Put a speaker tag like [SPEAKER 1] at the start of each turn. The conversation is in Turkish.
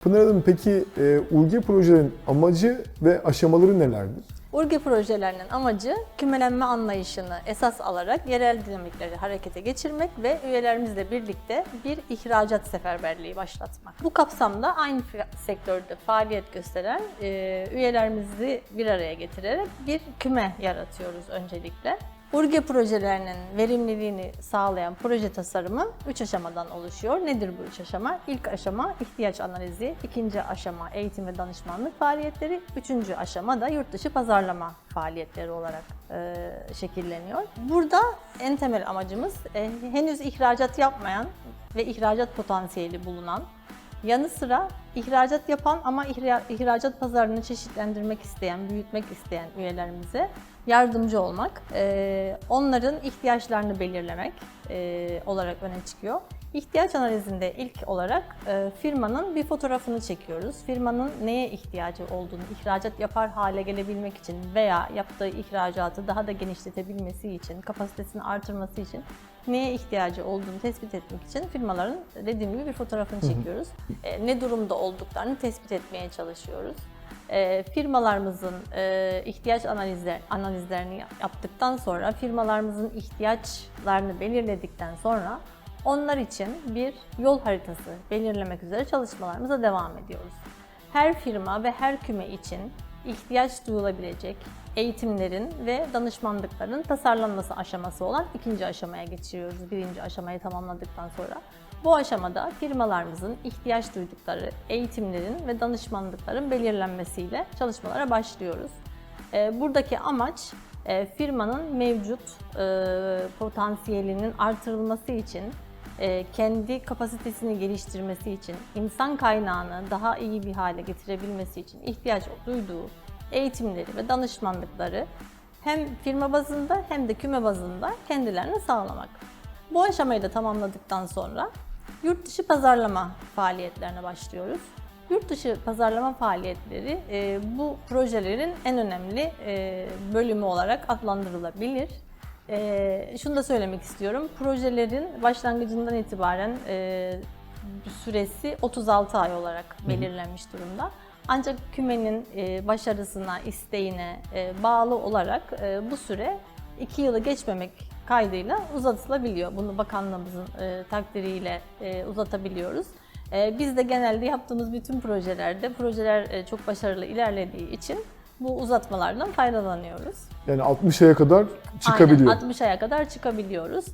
[SPEAKER 1] Pınar Hanım peki e, URGE projelerin amacı ve aşamaları nelerdir?
[SPEAKER 2] URGE projelerinin amacı kümelenme anlayışını esas alarak yerel dinamikleri harekete geçirmek ve üyelerimizle birlikte bir ihracat seferberliği başlatmak. Bu kapsamda aynı sektörde faaliyet gösteren e, üyelerimizi bir araya getirerek bir küme yaratıyoruz öncelikle. URGE projelerinin verimliliğini sağlayan proje tasarımı 3 aşamadan oluşuyor. Nedir bu 3 aşama? İlk aşama ihtiyaç analizi, ikinci aşama eğitim ve danışmanlık faaliyetleri, üçüncü aşama da yurt dışı pazarlama faaliyetleri olarak e, şekilleniyor. Burada en temel amacımız e, henüz ihracat yapmayan ve ihracat potansiyeli bulunan Yanı sıra ihracat yapan ama ihra- ihracat pazarını çeşitlendirmek isteyen, büyütmek isteyen üyelerimize yardımcı olmak, onların ihtiyaçlarını belirlemek olarak öne çıkıyor. İhtiyaç analizinde ilk olarak eee, firmanın bir fotoğrafını çekiyoruz. Firmanın neye ihtiyacı olduğunu, ihracat yapar hale gelebilmek için veya yaptığı ihracatı daha da genişletebilmesi için, kapasitesini artırması için neye ihtiyacı olduğunu tespit etmek için firmaların dediğim gibi bir fotoğrafını çekiyoruz. E, ne durumda olduklarını tespit etmeye çalışıyoruz. E, firmalarımızın e, ihtiyaç analizler, analizlerini yaptıktan sonra, firmalarımızın ihtiyaçlarını belirledikten sonra onlar için bir yol haritası belirlemek üzere çalışmalarımıza devam ediyoruz. Her firma ve her küme için ihtiyaç duyulabilecek eğitimlerin ve danışmanlıkların tasarlanması aşaması olan ikinci aşamaya geçiyoruz. Birinci aşamayı tamamladıktan sonra. Bu aşamada firmalarımızın ihtiyaç duydukları eğitimlerin ve danışmanlıkların belirlenmesiyle çalışmalara başlıyoruz. Ee, Buradaki amaç e, firmanın mevcut e, potansiyelinin artırılması için kendi kapasitesini geliştirmesi için, insan kaynağını daha iyi bir hale getirebilmesi için ihtiyaç duyduğu eğitimleri ve danışmanlıkları hem firma bazında hem de küme bazında kendilerine sağlamak. Bu aşamayı da tamamladıktan sonra yurt dışı pazarlama faaliyetlerine başlıyoruz. Yurt dışı pazarlama faaliyetleri e, bu projelerin en önemli e, bölümü olarak adlandırılabilir. E, şunu da söylemek istiyorum. Projelerin başlangıcından itibaren e, süresi 36 ay olarak belirlenmiş durumda. Ancak kümenin e, başarısına, isteğine e, bağlı olarak e, bu süre 2 yılı geçmemek kaydıyla uzatılabiliyor. Bunu bakanlığımızın e, takdiriyle e, uzatabiliyoruz. E, biz de genelde yaptığımız bütün projelerde projeler e, çok başarılı ilerlediği için bu uzatmalardan faydalanıyoruz.
[SPEAKER 1] Yani 60 aya kadar çıkabiliyor.
[SPEAKER 2] Aynen 60 aya kadar çıkabiliyoruz.